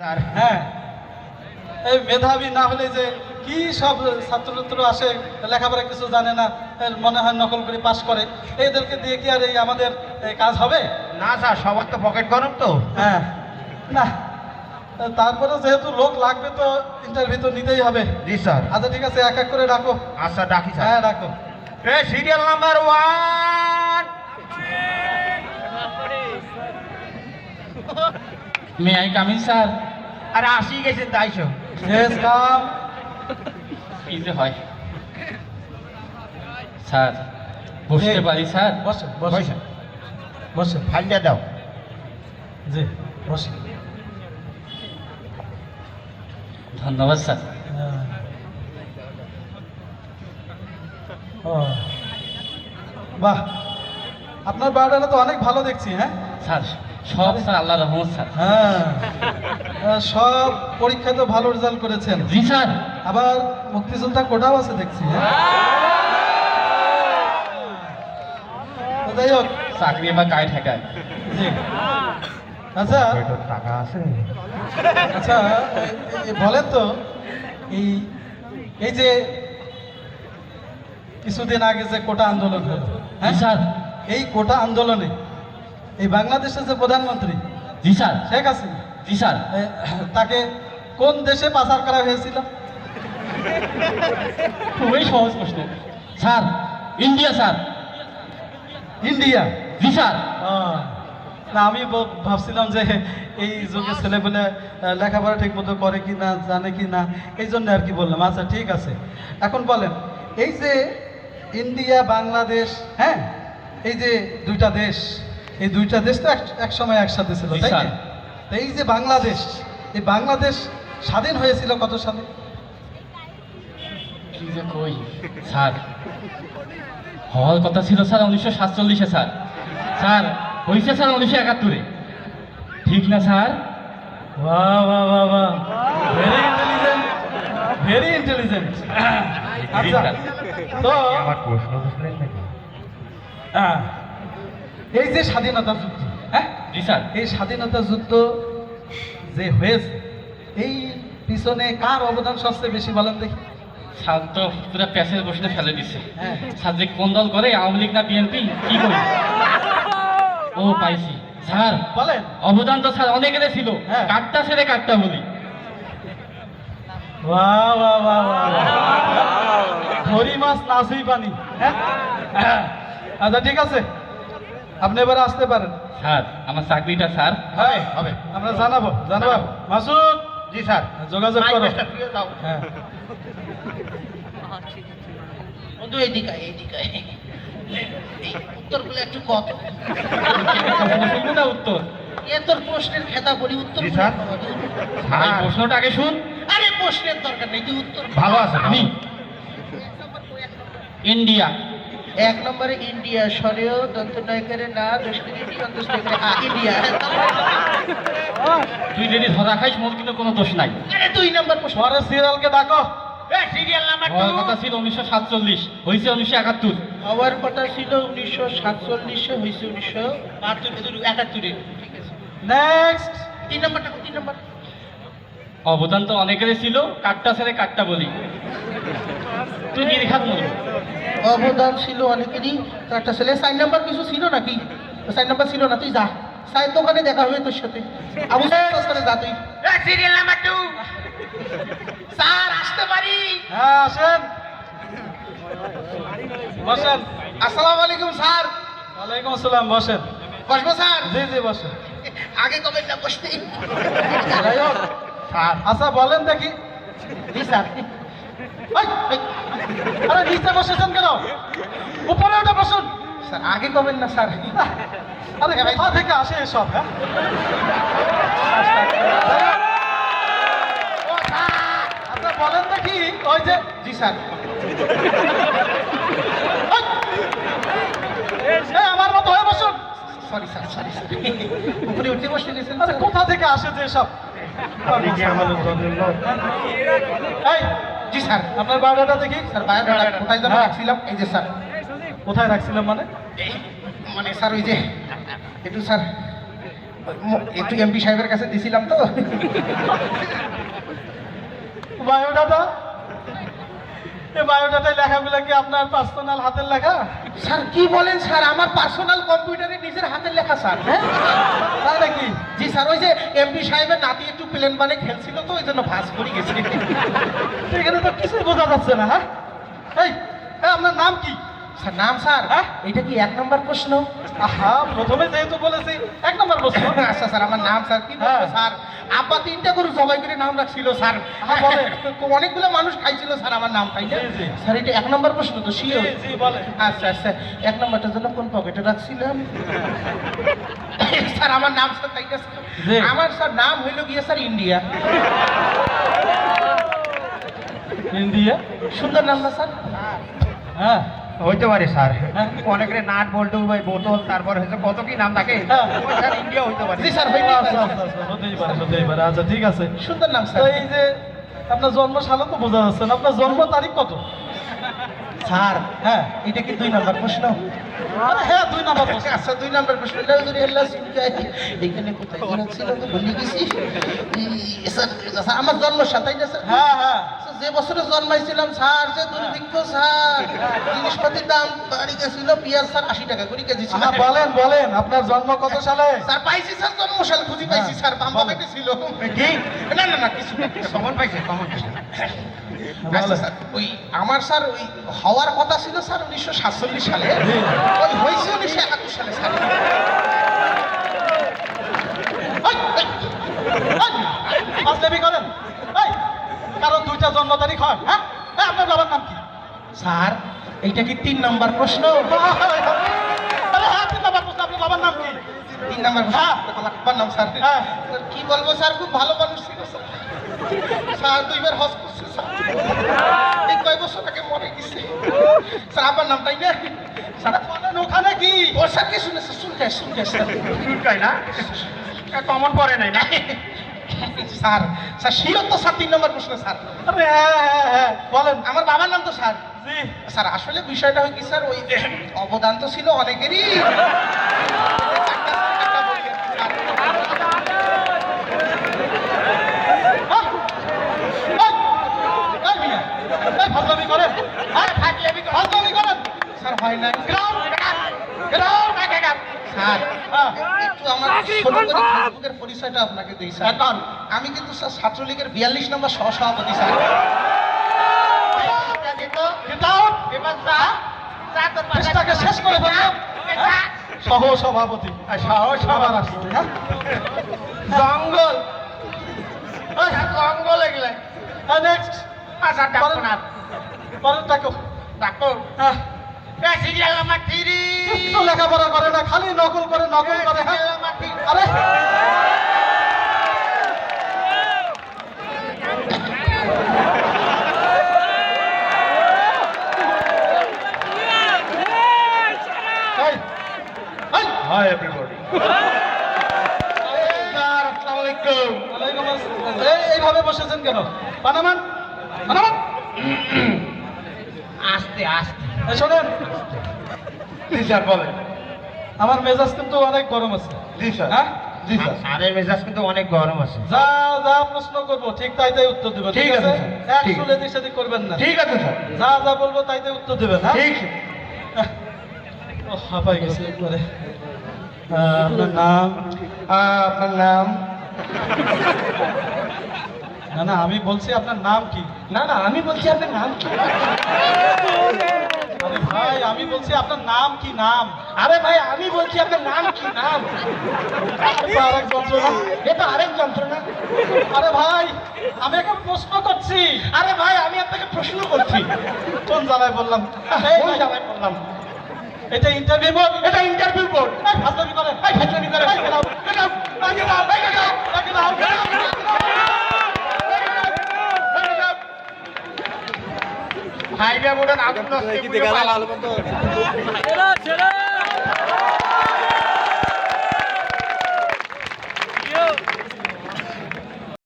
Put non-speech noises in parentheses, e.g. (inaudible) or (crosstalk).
Sir হ্যাঁ এই মেধাবী না হলে যে কি সব ছাত্রছাত্র আসে লেখাপড়া কিছু জানে না মনে হয় নকল করে পাশ করে। এদেরকে দিয়ে কি আর এই আমাদের কাজ হবে? না স্যার সবার তো পকেট গরম তো। হ্যাঁ না তারপরে যেহেতু লোক লাগবে তো ইন্টারভিউ তো নিতেই হবে। জি স্যার। আচ্ছা ঠিক আছে এক এক করে ডাকো। আচ্ছা ডাকি স্যার। হ্যাঁ ডাকো। এ serial number one may I coming sir আরে আসি গেছেন তাইশো শেষ কাম কি যে হয়। স্যার বসতে পারি স্যার? বসে বসে। বসে। ফাইলটা দাও। জি বসে। ধন্যবাদ স্যার। হ্যাঁ। বাহ। আপনার বায়োডাটা তো অনেক ভালো দেখছি হ্যাঁ? স্যার সব স্যার আল্লাহ রহমত স্যার। হ্যাঁ। সব পরীক্ষায় তো ভালো রেজাল্ট করেছেন। জি স্যার। আবার মুক্তিযোদ্ধা কোটাও আছে দেখছি হ্যাঁ? যাই হোক। চাকরি এবার গায়ে ঠেকায়। জি। আচ্ছা। টাকা আছে। আচ্ছা বলেন তো এই এই যে কিছুদিন আগে যে কোটা আন্দোলন হলো হ্যাঁ? স্যার। এই কোটা আন্দোলনে এই বাংলাদেশের যে প্রধানমন্ত্রী জি স্যার। শেখ হাসিনা জি স্যার। তাকে কোন দেশে পাচার করা হয়েছিল? খুবই সহজ প্রশ্ন। Sir India sir. ইন্ডিয়া? জি স্যার। না আমি ভাবছিলাম যে এই যুগে ছেলেপেলে লেখাপড়া ঠিক মতো করে কি না জানে কি না এই জন্য আর কি বললাম। আচ্ছা ঠিক আছে। এখন বলেন এই যে ইন্ডিয়া বাংলাদেশ হ্যাঁ? এই যে দুইটা দেশ এই দুইটা দেশ তো এক- এক সময় একসাথে ছিল তাই না? এই যে বাংলাদেশ এই বাংলাদেশ স্বাধীন হয়েছিল কত সালে? কি যে কই স্যার? হওয়ার কথা ছিল স্যার উনিশশো সাতচল্লিশে স্যার। স্যার হয়েছে স্যার উনিশশো একাত্তরে। ঠিক না স্যার? বাহ বাহ বাহ বাহ। ভেরি ইন্টেলিজেন্ট ভেরি ইন্টেলিজেন্ট আচ্ছা তো আমার প্রশ্ন হ্যাঁ, এই যে স্বাধীনতা যুদ্ধ হ্যাঁ? জি স্যার। এই স্বাধীনতা যুদ্ধ যে হয়েছে এই পিছনে কার অবদান সবচেয়ে বেশি বলেন দেখি। স্যার তো পুরো প্যাসেজ বসে ফেলে দিছে। হ্যাঁ। স্যার যে কোন দল করে আওয়ামী লীগ না বিএনপি কি করি? ও পাইছি। স্যার বলেন। অবদান তো স্যার ছিল। হ্যাঁ। কাটটা ছেড়ে কাটটা বলি। বাহ বাহ বাহ বাহ ধরি মাছ নাচই পানি হ্যাঁ। আচ্ছা ঠিক আছে। আপনি এবার আসতে পারেন। স্যার আমার চাকরিটা স্যার। হ্যাঁ হবে। আমরা জানাব জানাব। মাসুদ! জি স্যার। যোগাযোগ করো। হ্যাঁ। বন্ধু। উত্তরগুলো একটু কত উত্তর? এ তোর প্রশ্নের খেতা বলি উত্তর স্যার, প্রশ্নটা আগে শুন। আরে প্রশ্নের দরকার নেই তুই উত্তর ভালো আছে আমি। ইন্ডিয়া। এক নম্বরে ইন্ডিয়া সরেও দন্ত নয়কারে না আ ইন্ডিয়া। তুই যদি ধরা খাইস মোর কিন্তু কোনো দোষ নাই। আরে দুই নম্বর প্রশ্ন। পরে সিরিয়ালকে ডাকো। সিরিয়াল নাম্বার হওয়ার কথা ছিল উনিশশো সাতচল্লিশ হয়েছে উনিশশো একাত্তর। হওয়ার কথা ছিল উনিশশো সাতচল্লিশে হয়েছে উনিশশো বাহাত্তর একাত্তরে। ঠিক আছে। নেক্সট তিন নম্বরটা তিন নম্বর। অবদান তো অনেকের ছিল কাটটা ছেড়ে কাটটা বলি। তুই নির্ঘাত মরবি। অবদান ছিল অনেকেরই। একটা ছেলে সাইন নাম্বার কিছু ছিল নাকি? সাইন নাম্বার ছিল না তুই যা। সাইন দোকানে দেখা হবে তোর সাথে। আবু সাইন যা তুই। সিরিয়াল নাম্বার টু স্যার আসতে পারি? হ্যাঁ আসেন। বসেন। আসসালামু আলাইকুম স্যার। ওয়ালাইকুম আসসালাম বসেন। বসবো স্যার? জি জি বসেন। আগে কবে না বসতে আচ্ছা বলেন দেখি। জি স্যার। আরে নিচে বসেছেন কেন? উপরে ওটা বসুন। স্যার আগে কবেন না স্যার। আরে কোথা থেকে আসে এসব হ্যাঁ? বলেন দেখি ওই যে জি স্যার। এই, আমার মতো হয়ে বসুন। Sorry sir sorry sir. উপরে উঠে বসে গেছেন কোথা থেকে আসে যে এসব? কি এই জি স্যার। আপনার বায়োডাটা দেখি। স্যার বায়োডাটা কোথায় যেন হ্যাঁ। রাখছিলাম? এই যে স্যার। কোথায় রাখছিলাম মানে? এই, মানে স্যার ওই যে একটু স্যার একটু এমপি সাহেবের কাছে দিছিলাম তো। বায়োডাটা? বায়োডাটায় লেখাগুলো কি আপনার পার্সোনাল হাতের লেখা? স্যার কি বলেন স্যার? আমার পার্সোনাল কম্পিউটারে নিজের হাতের লেখা স্যার। হ্যাঁ? তাই নাকি? জি স্যার ওই যে এমপি সাহেবের নাতি একটু প্লেন বানে খেলছিল তো ওই জন্য ভাস করে গেছে। এখানে তো কিছুই বোঝা যাচ্ছে না হ্যাঁ? এই আপনার নাম কি? স্যার নাম স্যার হ্যাঁ? এটা কি এক নম্বর প্রশ্ন? আহা প্রথমে যেহেতু বলেছি এক নম্বর প্রশ্ন। আচ্ছা স্যার আমার নাম স্যার কি হ্যাঁ। স্যার? আব্বা তিনটা গরু জবাই করে নাম রাখছিল স্যার। অনেকগুলো মানুষ খাইছিল স্যার আমার নাম তাই না? জি, জি। স্যার এটা এক নম্বর প্রশ্ন তো শিওর আচ্ছা আচ্ছা এক নম্বরটার জন্য কোন পকেটে রাখছিলাম? (laughs) স্যার আমার নাম স্যার তাই স্যার? আমার স্যার নাম হইল গিয়ে স্যার ইন্ডিয়া। ইন্ডিয়া? সুন্দর নাম না স্যার? হ্যাঁ। হইতে পারে স্যার। হ্যাঁ। অনেকের নাট বল্টু ভাই বোতল তারপর হচ্ছে কত কি নাম থাকে। হ্যাঁ। স্যার ইন্ডিয়া হইতে পারে। জি স্যার আচ্ছা পারে। আচ্ছা আচ্ছা হতেই পারে আচ্ছা ঠিক আছে। সুন্দর নাম স্যার। এই যে আপনার জন্ম সালও তো বোঝা যাচ্ছে না আপনার জন্ম তারিখ কত? স্যার হ্যাঁ এটা কি দুই নম্বর প্রশ্ন? আরে হ্যাঁ দুই নাম্বার প্রশ্ন। আচ্ছা দুই নম্বর প্রশ্ন যদি এখানে কোথায় ছিল তো ভুলে গেছি। স্যার স্যার, আমার জন্ম সাতাই না স্যার। হ্যাঁ হ্যাঁ। যে বছরে জন্মাইছিলাম স্যার যে দুর্ভিক্ষ স্যার। জিনিসপাতির দাম বাড়ি গেছিল পেঁয়াজ স্যার আশি টাকা করে কেজি ছিল। হ্যাঁ, বলেন বলেন আপনার জন্ম কত সালে? স্যার পাইছি স্যার জন্মশাল খুঁজি পাইছি হ্যাঁ, স্যার বাম। ছিল। না না না কিছু। কমন পাইছে কমন পাইছে। আচ্ছা, স্যার, ওই আমার স্যার ওই হওয়ার কথা ছিল স্যার উনিশশো সাতচল্লিশ সালে। ওই হয়েছে উনিশশো একাত্তর সালে স্যার। মাসলেবি করেন। কারণ দুইটা জন্ম তারিখ হয় হ্যাঁ? আপনার বাবার নাম কি? স্যার এইটা কি তিন নম্বর প্রশ্ন? হ্যাঁ তিন নাম্বার প্রশ্ন আপনার বাবার নাম কি? তিন নম্বর হ্যাঁ। আমার বাবার নাম স্যার। হ্যাঁ। কি বলব স্যার খুব ভালো মানুষ ছিল স্যার। দুইবার এই কয় বছর আগে মরে গেছে? স্যার আপনার নাম তাই না? স্যার বলেন ওখানে কি? ও স্যার কে শুনেছে? শুনতে শুনতে না? কমন পড়ে নাই না? স্যার স্যার শিওর তো স্যার তিন নম্বর প্রশ্ন স্যার। হ্যাঁ হ্যাঁ হ্যাঁ বলেন। আমার বাবার নাম তো স্যার। স্যার আসলে বিষয়টা হয় কি স্যার ওই অবদান তো ছিল অনেকেরই একটা বলি আর কি, স্যার। এই, এই মিয়া, এই ফাজলামি করেন এই ফাজলামি করেন ফাজলামি করেন স্যার হয় না। স্যার হ্যাঁ একটু আমার ফেসবুকের পরিচয়টা আপনাকে দিই স্যার। এখন আমি কিন্তু স্যার ছাত্রলীগের বিয়াল্লিশ নম্বর সহসভাপতি স্যার। চেষ্টাকে শেষ করে ফেললাম সহ সভাপতি সাহস আবার আসছে হ্যাঁ? জঙ্গল। ওই জঙ্গল এগুলো নেক্সট আচ্ছা ডাক্তার টাকো ডাক্তার কিচ্ছু লেখাপড়া করে না খালি নকল করে নকল করে হ্যাঁ? আরে! আসসালাম। এই, এইভাবে বসেছেন কেন? পানামান পানামান আস্তে আস্তে। শোনেন। জি স্যার বলেন। আমার মেজাজ কিন্তু অনেক গরম আছে। জি স্যার। হ্যাঁ? জি স্যার। স্যারের মেজাজ কিন্তু অনেক গরম আছে। যা যা প্রশ্ন করব ঠিক তাই তাই উত্তর দেবেন ঠিক আছে, স্যার, এক ঠিক। চুলে দিক সেদিক করবেন না। ঠিক আছে স্যার। যা যা বলব তাই তাই উত্তর দেবেন হ্যাঁ? ঠিক। ও হাঁপাই গেছে একবারে। আপনার নাম? আপনার নাম? না না আমি বলছি আপনার নাম কি? না না আমি বলছি আপনার নাম কি? ভাই আমি বলছি আপনার নাম কি নাম? আরে ভাই আমি বলছি আপনার নাম কি নাম? আরেক যন্ত্রণা। এটা আরেক যন্ত্রণা। আরে ভাই আমি একটা প্রশ্ন করছি। আরে ভাই আমি আপনাকে প্রশ্ন করছি। কোন জায়গায় বললাম? কোন ভাই, বললাম? এটা ইন্টারভিউ বোর্ড এটা ইন্টারভিউ বোর্ড এই ফাজলামি করে এই ফাজলামি করে आलो पण